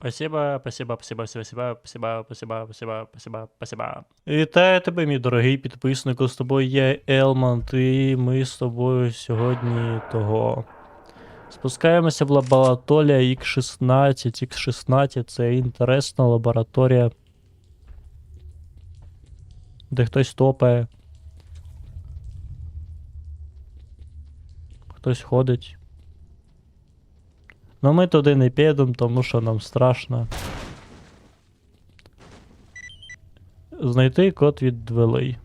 Спасибо, спасибо, спасибо, спасибо, спасибо, спасибо, спасибо, спасибо, спасибо. Вітаю тебе, мій дорогий підписнику. З тобою є Елман, і ми з тобою сьогодні того. Спускаємося в лабораторія X16. X16 це інтересна лабораторія. Де хтось топає. Хтось ходить. Ну ми туди не підемо, тому що нам страшно. Знайти код від дверей.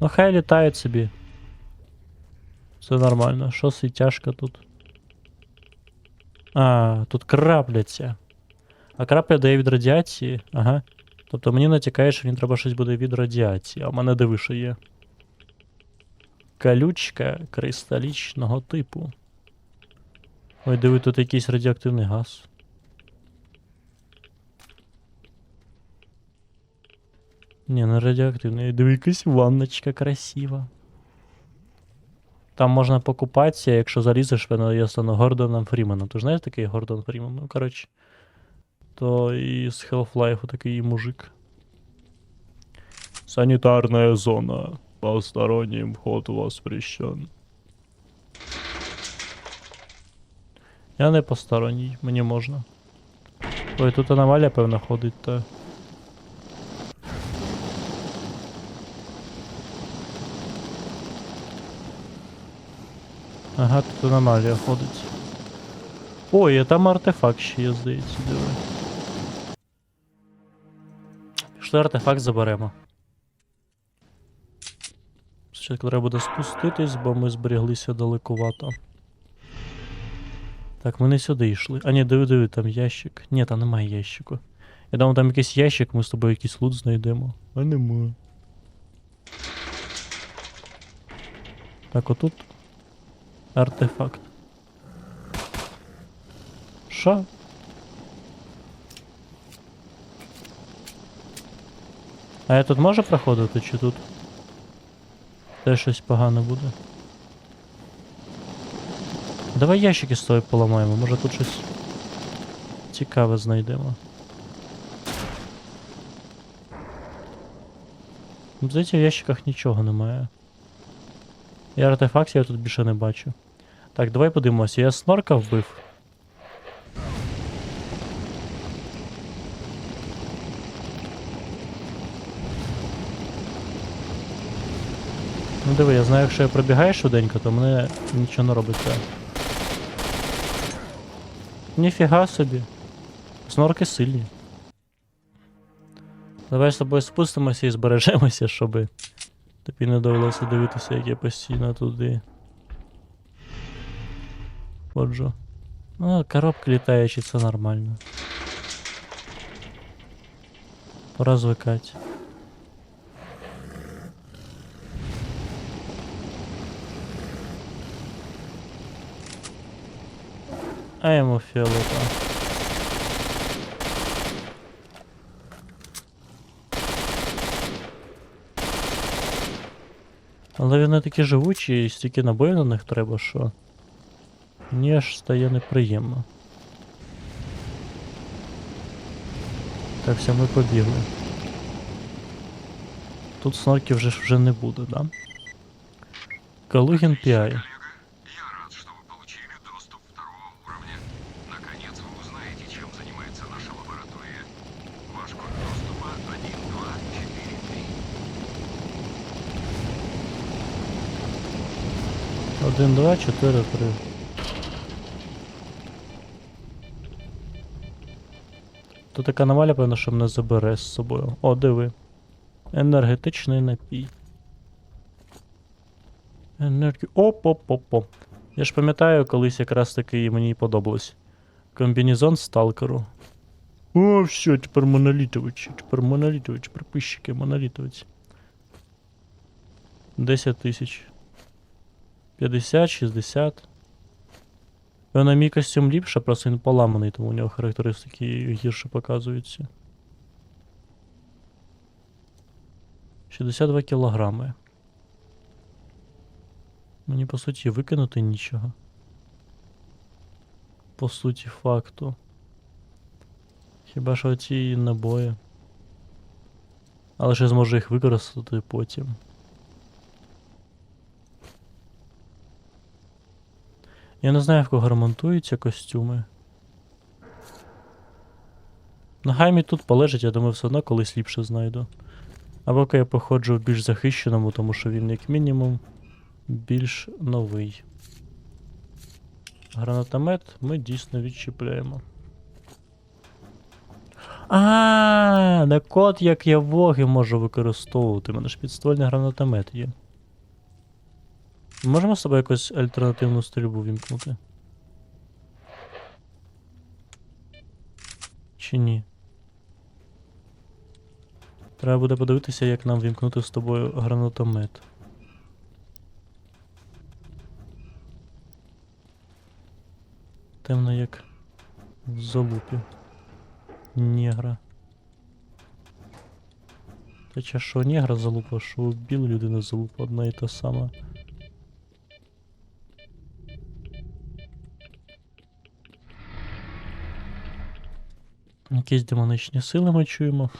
Ну хай літають собі. Все нормально. Що тяжко тут? А, тут крапляться. А крапля дає від радіації. Ага. Тобто мені натякає, що мені треба щось буде від радіації, а в мене диви, що є. Калючка кристалічного типу. Ой, диви, тут якийсь радіоактивний газ. Не радіоактивний. Диви, якась ванночка красива. Там можна покупатися, якщо залізеш, воно я стану Гордоном Фріменом. Ти ж знаєш такий Гордон Фрімен? Ну, коротше. То і з Half-Life такий мужик. Санітарная зона. Посторонним вход воспрещен. Я не посторонній, мені можна. Ой, тут аномалія, певно, ходить, та. Ага, тут аномалія ходить. Ой, а там артефакт ще є, здається, диви. Пішли артефакт заберемо. Спочатку треба буде спуститись, бо ми зберіглися далекувато. Так, ми не сюди йшли. А ні, диви, диви, там ящик. Ні, там немає ящику. Я думав, там якийсь ящик, ми з тобою якийсь лут знайдемо. А нема. Так, отут. Артефакт. Що? А я тут можу проходити, чи тут? Теж щось погано буде. Давай ящики з тобою поламаємо, може тут щось цікаве знайдемо. Здається, в ящиках нічого немає. І артефактів я тут більше не бачу. Так, давай подивимося. Я снорка вбив. Ну диви, я знаю, якщо я пробігаю швиденько, то мене нічого не робиться. Ніфіга собі. Снорки сильні. Давай з тобою спустимося і збережемося, щоб тобі не довелося дивитися, як я постійно туди. Ходжу. Ну, коробка літаючі, це нормально. Пора звикати. А йому фіолетово. Але вони такі живучі і стільки набоїв на них треба, що. Мені аж стає неприємно. Так, все, ми побігли. Тут снорків вже, вже не буде, да? Калугін Піай. Коллега, я рад, что вы получили доступ второго уровня. Наконец вы узнаете, чем занимается наша лаборатория. Ваш код доступа 1243. Один, два, чотири, три. Тут така аномалія, певно, що мене забере з собою. О, диви. Енергетичний напій. Енергі... Оп-оп-оп-оп. Я ж пам'ятаю, колись якраз таки мені подобалось. Комбінезон сталкеру. О, все, тепер монолітович. Тепер монолітович, приписчики, монолітовець. 10 тисяч. 50, 60. Певно, мій костюм ліпше, просто він поламаний, тому у нього характеристики гірше показуються. 62 кілограми. Мені по суті викинути нічого. по суті факту. Хіба що ці набої. Але я зможу їх використати потім. Я не знаю, в кого ремонтуються костюми. На гаймі тут полежить, я думаю, все одно колись ліпше знайду. А поки я походжу в більш захищеному, тому що він, як мінімум, більш новий. Гранатомет ми дійсно відчіпляємо. А, не код, як я воги можу використовувати. У мене ж підствольний гранатомет є. Можемо з собою якусь альтернативну стрільбу вімкнути? Чи ні? Треба буде подивитися, як нам вімкнути з тобою гранатомет. Темно як в залупі. Негра. Хоча що негра залупа, що біла людина залупа одна і та сама. Якісь демоничні сили ми чуємо.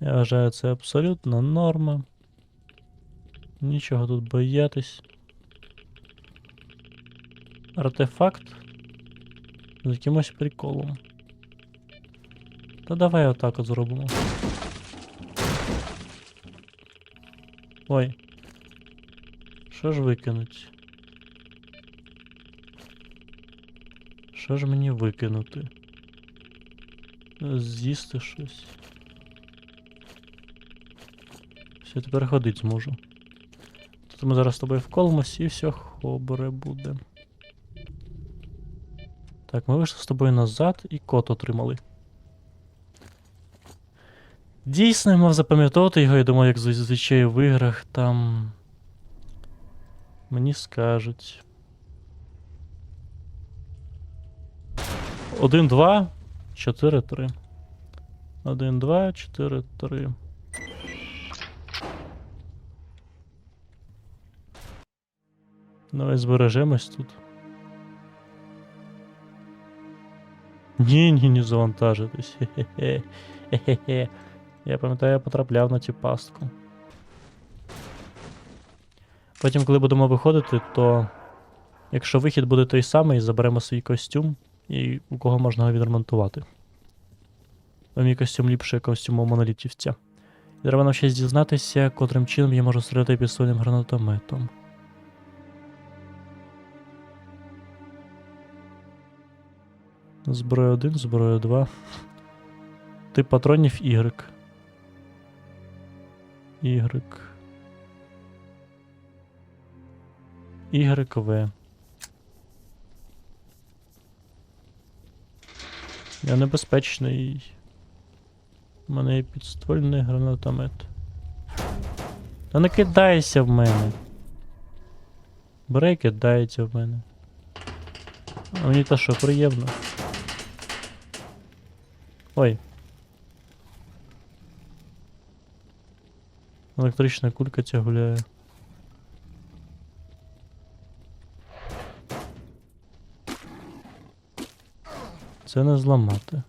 Я вважаю, це абсолютно норма. Нічого тут боятись. Артефакт з якимось приколом. Та давай отак от зробимо. Ой. Що ж викинуть? Що ж мені викинути? З'їсти щось. Все, тепер ходить зможу. Тут ми зараз з тобою вколимось і все хобре буде. Так, ми вийшли з тобою назад і код отримали. Дійсно, я мав запам'ятовувати його, я думаю, як зазвичай в іграх там. Мені скажуть. 1, 2, 4, 3. 1, 2, 4, 3. Давай збережемось тут. Ні, ні, не завантажитись. Хе-хе-хе. Хе-хе-хе. Я пам'ятаю, я потрапляв на цю пастку. Потім, коли будемо виходити, то якщо вихід буде той самий, заберемо свій костюм і у кого можна його відремонтувати. Мій костюм ліпше костюму монолітівця. І треба ще дізнатися, котрим чином я можу стріляти підствольним гранатометом. Зброя 1, зброя 2. Тип патронів Y. Y. YV. Я небезпечний. У мене є підствольний гранатомет. Та не кидайся в мене. Бере і кидається в мене. А мені то що приємно. Ой. Електрична кулька ця гуляє. Це не зламати.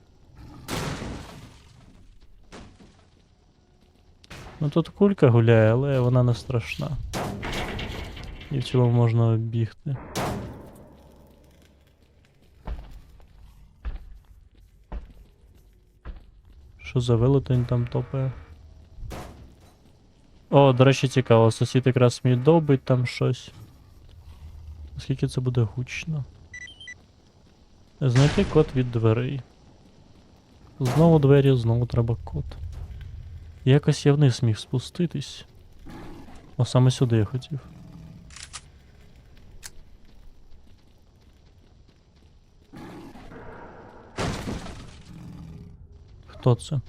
Ну тут кулька гуляє, але вона не страшна. І в цілому можна оббігти. Що за велетень там топає? О, до речі, цікаво, сусід якраз мій довбить там щось. Наскільки це буде гучно? Знайти код від дверей. Знову двері, знову треба код. Якось я вниз міг спуститись. О, саме сюди я хотів. Хто це?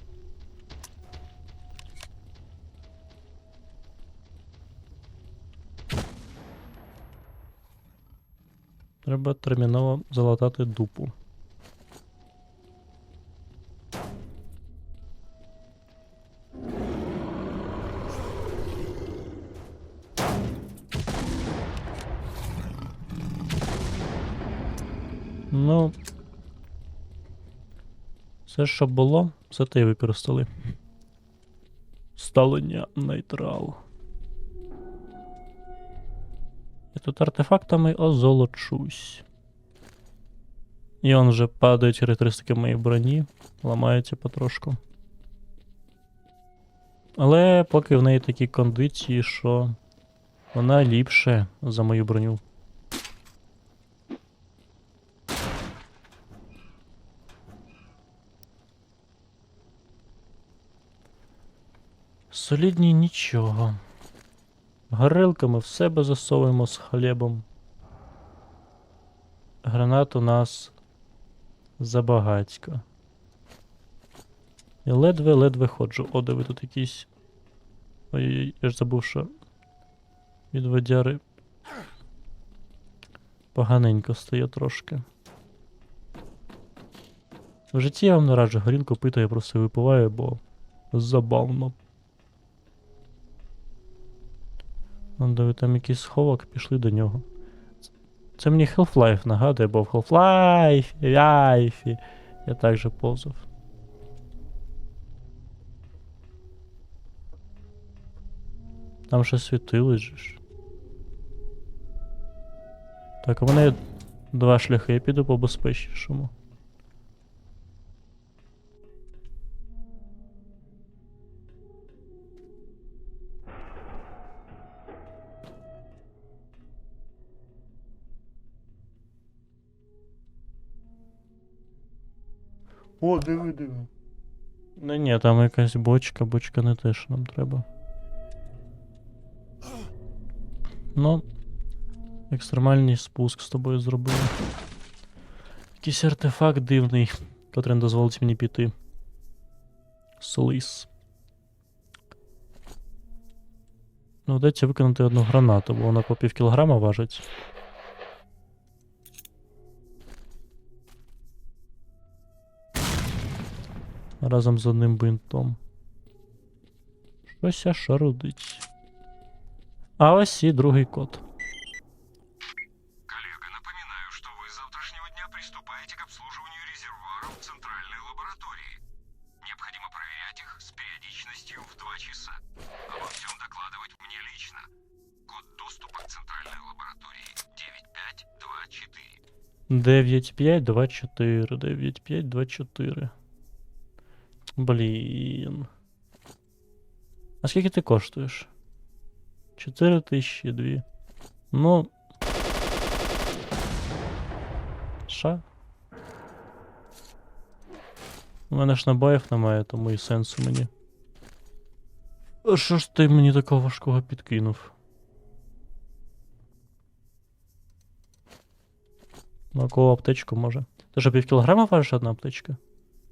Треба терміново залатати дупу. Ну. Все, що було, все те й використали. Ставлення нейтрал. Я тут артефактами озолочусь. І он вже падають характеристики моєї броні, ламаються потрошку. Але поки в неї такі кондиції, що вона ліпше за мою броню. Солідні нічого. Горилками в себе засовуємо з хлібом. Гранат у нас забагацько. І ледве-ледве ходжу. О, диви тут якийсь. Ой-ой-ой, я ж забув, що від водяри поганенько стає трошки. В житті я вам не раджу горілку пити, я просто випиваю, бо забавно. Ну, диви, там якийсь сховок, пішли до нього. Це мені Half-Life нагадує, бо в Half-Life, Life я також повзав. Там ще світилось же ж. Так, у мене є два шляхи, я піду по безпечнішому. О, диви, диви. Ну ні, там якась бочка, бочка не те, що нам треба. Ну, екстремальний спуск з тобою зробили. Якийсь артефакт дивний, котрий не дозволить мені піти. Слиз. Ну, вдається виконати одну гранату, бо вона по пів важить. Разом з одним бинтом. Щось шарудить. А ось і другий код. Коллега, напоминаю, что вы завтрашнего дня приступаете к обслуживанию резервуаров центральной лаборатории. Необходимо проверять их с периодичностью в 2 часа. Обо всем докладывать мне лично. Код доступа к центральной лаборатории 9524. 9524, 9524. Блін. А скільки ти коштуєш? 4 тисячі дві. Ну. Ша? У мене ж набоїв немає, тому і сенсу мені. А що ж ти мені такого важкого підкинув? На кого аптечку може? Ти що, пів кілограма важиш одна аптечка?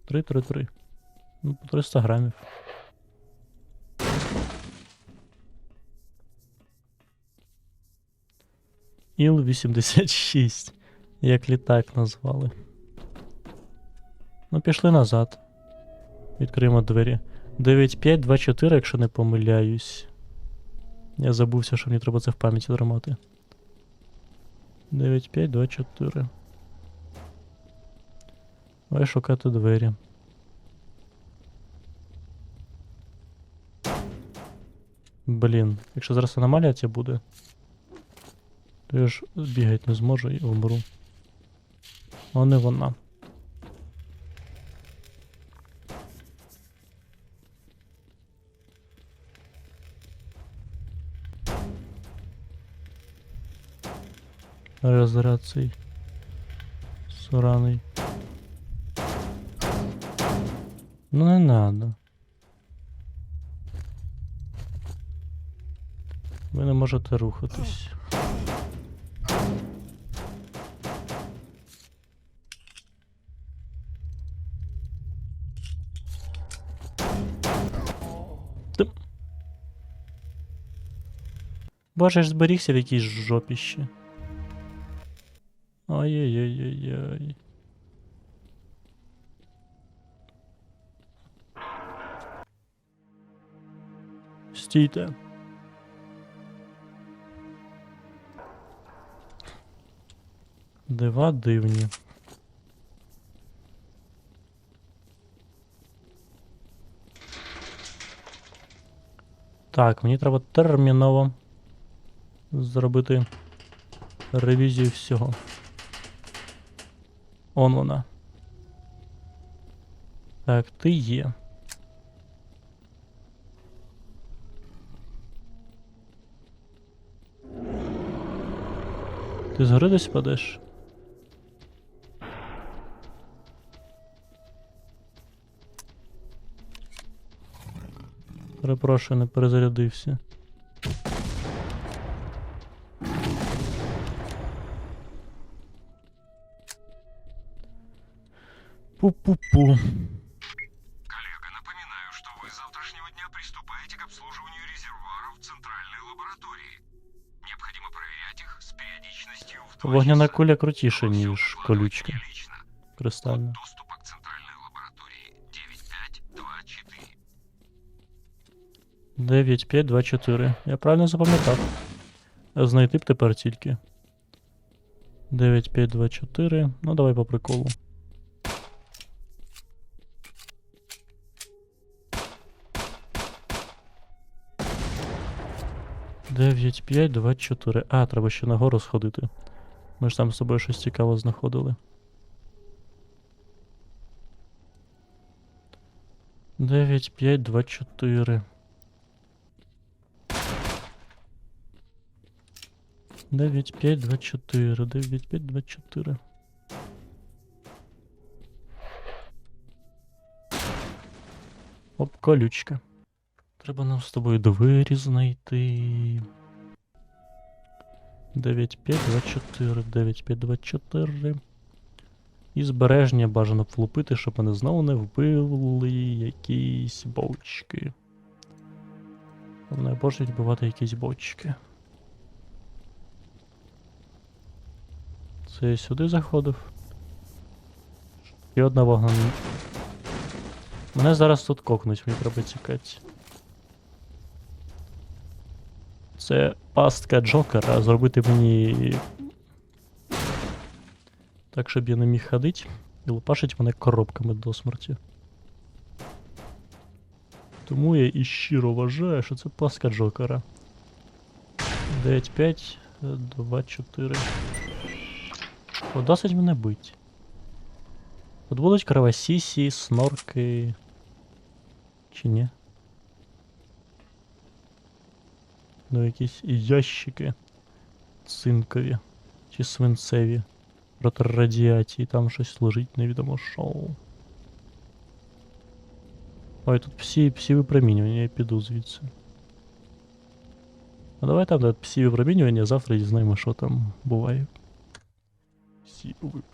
3-3-3. Ну, по 300 грамів. Іл-86. Як літак назвали. Ну, пішли назад. Відкриємо двері. 9524, якщо не помиляюсь. Я забувся, що мені треба це в пам'яті тримати. 9524. Давай шукати двері. Блін, якщо зараз аномалія ця буде, то я ж бігати не зможу і вмру. А не вона. Розряд цей. Сраний. Ну не надо. Ви не можете рухатись. Та- Боже, ж зберігся в якійсь жопіще. Ой-ой-ой-ой-ой. Стійте. Дива дивні. Так, мені треба терміново зробити ревізію всього. Он вона. Так, ти є. Ти згори десь падеш? Перепрошую, не перезарядився. Пу-пу-пу. Коллега, напоминаю, что вы с завтрашнего дня приступаете к обслуживанию резервуаров в центральной лаборатории. Необходимо проверять их с периодичностью в Вогняна куля всем ніж колючка. лично. 9524. Я правильно запам'ятав. Знайти б тепер тільки. 9524. Ну, давай по приколу. Дев'ять, п'ять, два, чотири. А, треба ще нагору сходити. Ми ж там з тобою щось цікаве знаходили. Дев'ять, п'ять, два, чотири. Дев'ять, п'ять, два, чотири. Дев'ять, п'ять, два, чотири. Оп, колючка. Треба нам з тобою двері знайти. 9524, 9524. І збереження бажано влупити, щоб мене знову не вбили якісь бочки. Вони обожнюють вбивати якісь бочки. Це я сюди заходив. І одна вогна. Мене зараз тут кокнуть, мені треба тікати. Це пастка Джокера зробити мені. Так, щоб я не міг ходити і лупашить мене коробками до смерті. Тому я і щиро вважаю, що це пастка Джокера. 9-5, 2-4. О, досить мене бить. Тут будуть кровосісі, снорки. Чи ні? Ну, якісь ящики цинкові чи свинцеві проти радіації, там щось лежить, невідомо що. Ой, тут всі, всі випромінювання, я піду звідси. Ну давай там де всі випромінювання, завтра дізнаємо, що там буває. し覚え